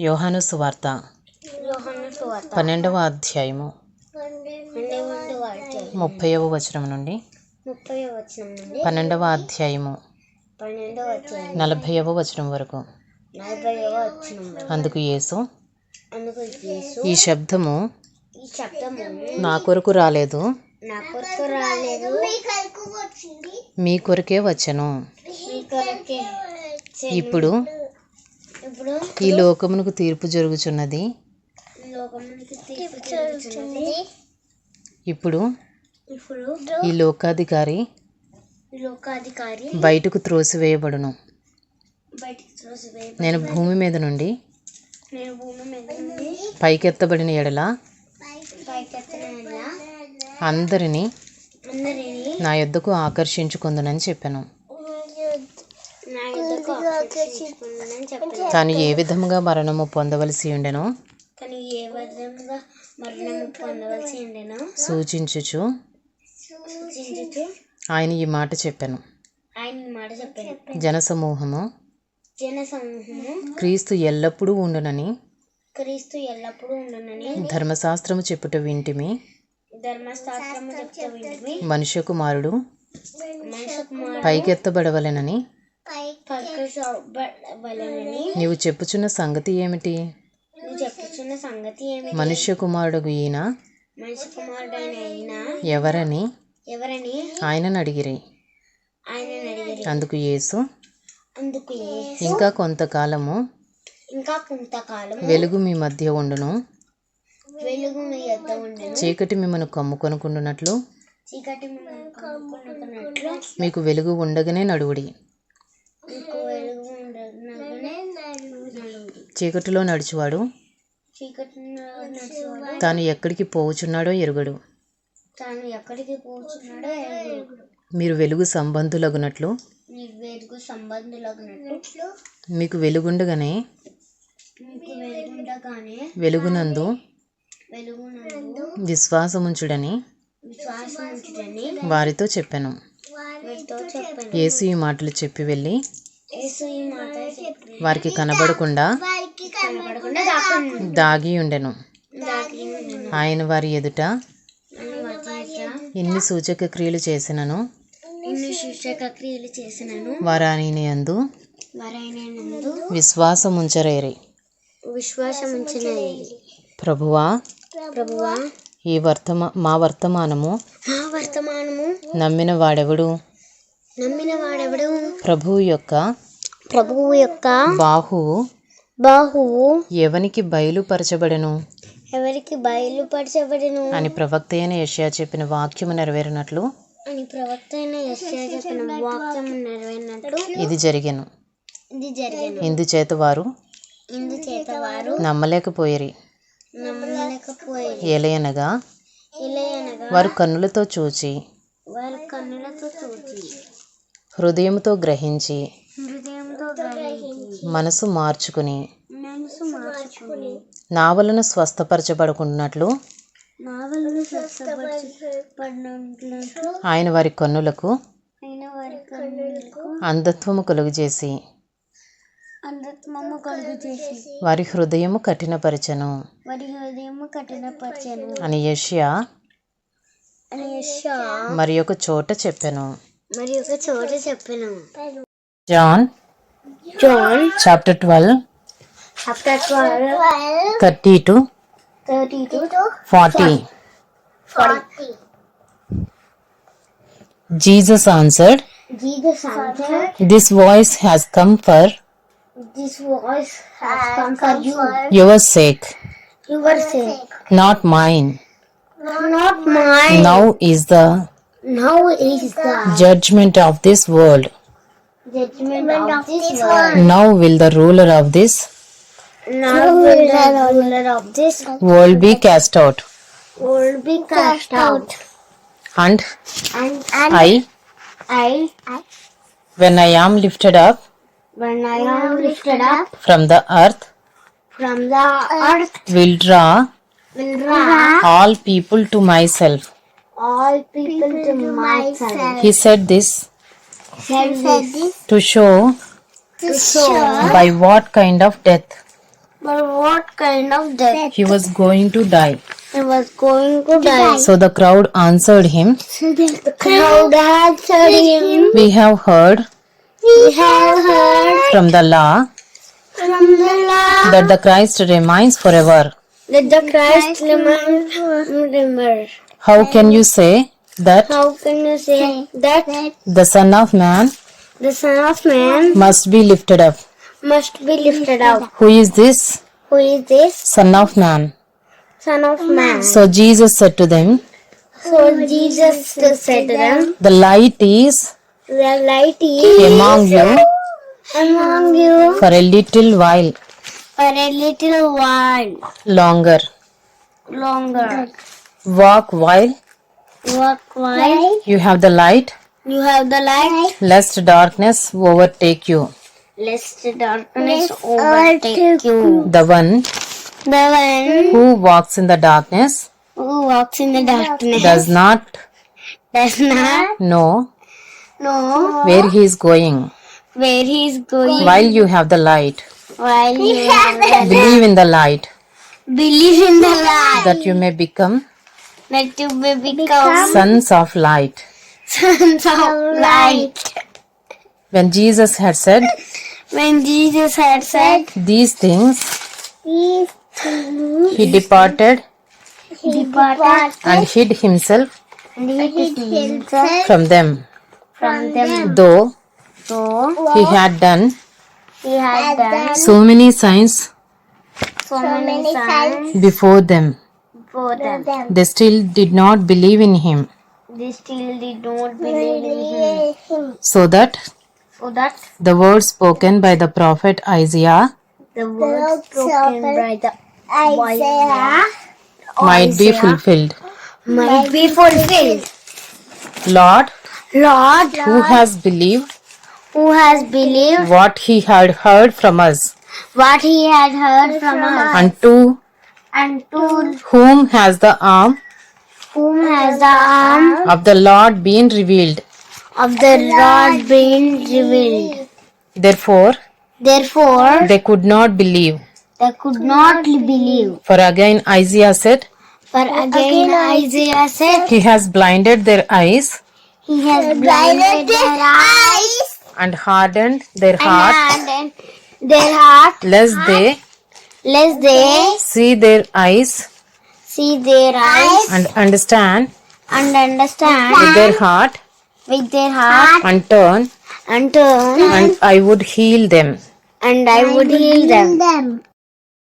యోహాను సువార్త. పన్నెండవ అధ్యాయము. ముప్పైవ వచనం నుండి. పన్నెండవ అధ్యాయము. నలభైవ వచనం వరకు. అందుకు యేసు ఈ శబ్దము నా కొరకు రాలేదు. మీ కొరకే వచ్చెను. ఇప్పుడు ఈ లోకమునకు తీర్పు జరుగుచున్నది. ఇప్పుడు ఈ లోకాధికారి లోకాధికారి బయటకు త్రోసివేయబడును. నేను భూమి మీద నుండి పైకెత్తబడిన ఎడల అందరినీ నా యొద్దకు ఆకర్షించుకుందునని చెప్పాను నా యుద్ధకు ఆకర్షించుకున్నానని చెప్పాను తాను ఏ విధముగా మరణము పొందవలసి ఉండెనో? కానీ ఏ విధంగా మరణము పొందవలసి ఉండేనో? సూచించుచు. ఆయన ఈ మాట చెప్పాను. ఆయన ఈ మాట చెప్పాను జనసమూహము. జన సమూహము క్రీస్తు ఎల్లప్పుడూ ఉండునని. క్రీస్తు ఎల్లప్పుడూ ఉండనని. ధర్మశాస్త్రము చెప్పుట వింటిమి. ధర్మశాస్త్రము చెప్తా వింటిమి. మనుష్య కుమారుడు. మనిషి కుమారుడు. పైకెత్తబడవలెనని. నీవు చెప్పుచున్న సంగతి ఏమిటి? చెప్పుచున్న సంగతి మనుష్య కుమారుడు ఈయన? మనిషి కుమారుడైన అయినా ఎవరని? ఎవరని? ఆయనను అడిగిరి. ఆయన అడిగారు. అందుకు యేసు? అందుకు యేసు. ఇంకా కొంతకాలము? ఇంకా కొంతకాలం వెలుగు మీ మధ్య ఉండును. వెలుగు మీ యొద్ద ఉండను. చీకటి మిమ్మను కమ్ముకొనుకుండునట్లు? చీకటి మిమ్మల్ని మీకు వెలుగు ఉండగానే నడువుడి మీకు వెలుగు ఉండగానే నలుగురి చీకటిలో నడుచువాడు. తాను ఎక్కడికి పోవుచున్నాడో ఎరుగడు. తాను ఎక్కడికి ఎరుగుడు మీరు వెలుగు సంబంధులగునట్లు. వెలుగు సంబంధులగినట్లు మీకు వెలుగుండగానే. మీకు వెలుగుండగానే వెలుగునందు వెలుగునందు విశ్వాసముంచుడని. వీరితో చెప్పాను. యేసు ఈ మాటలు చెప్పి వెళ్ళి వారికి కనబడకుండా దాగి ఉండెను. ఆయన వారి ఎదుట ఎన్ని సూచక క్రియలు చేసినను? ఇన్ని శిక్షక క్రియలు చేసినను? వారు ఆయన యందు వరైనందు విశ్వాసముంచరేరి. విశ్వాసం ప్రభువా ప్రభువా ఈ వర్తమా మా వర్తమానము మా వర్తమానము నమ్మిన వాడెవడు నమ్మిన వాడెవడు ప్రభువు యొక్క ప్రభువు యొక్క బాహువు బాహువు ఎవనికి బయలుపరచబడెను? ఎవరికి బయలుపరచబడిను? అని ప్రవక్త అయిన యెషయా చెప్పిన వాక్యము నెరవేరినట్లు అని ప్రవక్త అయిన యెషయా చెప్పిన వాక్యం నెరవేరినట్లు ఇది జరిగెను. ఇది జరిగిన. ఇందుచేత వారు ఇందుచేత వారు నమ్మలేకపోయిరి. నమ్మలేకపోయారు. ఇలయనగా వారు కన్నులతో చూచి వారి కన్నులతో చూచి గ్రహించి హృదయంతో గ్రహించి మనసు మార్చుకుని మనసు మార్చుకుని నా వలన స్వస్థపరచబడుకున్నట్లు నావలను ఆయన వారి కన్నులకు అయిన వారి కన్నులకు అంధత్వము కలుగజేసి అంధత్వము కలుగు చేసి వారి హృదయము కఠినపరచను. వారి హృదయము కఠినపరచను. అని యెషయా అని యెషయా మరి ఒక చోట చెప్పాను. మరి ఒక చోట చెప్పిన. John John chapter twelve chapter twelve thirty two thirty two forty. Forty. Jesus answered Jesus answered, this voice has come for This voice has conquered you. You were sick. You were sick. not mine. not mine. Now is the Now is the judgment of this world. judgment of this world. Now will the ruler of this Now will the ruler of this world be cast out. world be cast out. And And I, I, I, when I am lifted up, when I am lifted up from the earth, from the earth, will draw will draw all people to myself. all people to myself. He said this. Said this. To show to show by what kind of death. but what kind of death. He was going to die. he was going to die. So the crowd answered him, The crowd answered him, We have heard we have heard from the law from the law that the Christ remains forever. that the Christ remains remember. How can you say that How can you say that the Son of Man the Son of Man must be lifted up? must be lifted up? Who is this Who is this Son of Man? Son of Man? So Jesus said to them, So Jesus said to them, The light is The light is among you among you for a little while for a little while longer. longer. Walk while Walk while you have the light, you have the light, lest darkness overtake you. lest darkness overtake you. The one The one who walks in the darkness who walks in the darkness does not does not know know where he is going. where he is going While you have the light, while you have the believe in the light believe in the light that you may become that you may become sons of light. sons of light. When Jesus had said When Jesus had said these things, these he departed He departed and hid himself and hid himself from them. From them. Though So he had done he had done so many signs so many signs before them, for them. they still did not believe in him. They still did not believe in him. So that So that the words spoken by the prophet Isaiah the words spoken by the Isaiah might be fulfilled. might be fulfilled. Lord, Lord, who has believed who has believed what he had heard from us, what he had heard from us, and to and to whom has the arm whom has the arm of the Lord been revealed. of the Lord been revealed. Therefore, Therefore, they could not believe. they could not believe. For again Isaiah said, For again Isaiah said, He has blinded their eyes He has blinded their eyes and hardened their heart, and their heart, lest they lest they see their eyes see their eyes and understand and understand with their heart with their heart and turn, and turn, and I would heal them. and I would heal them.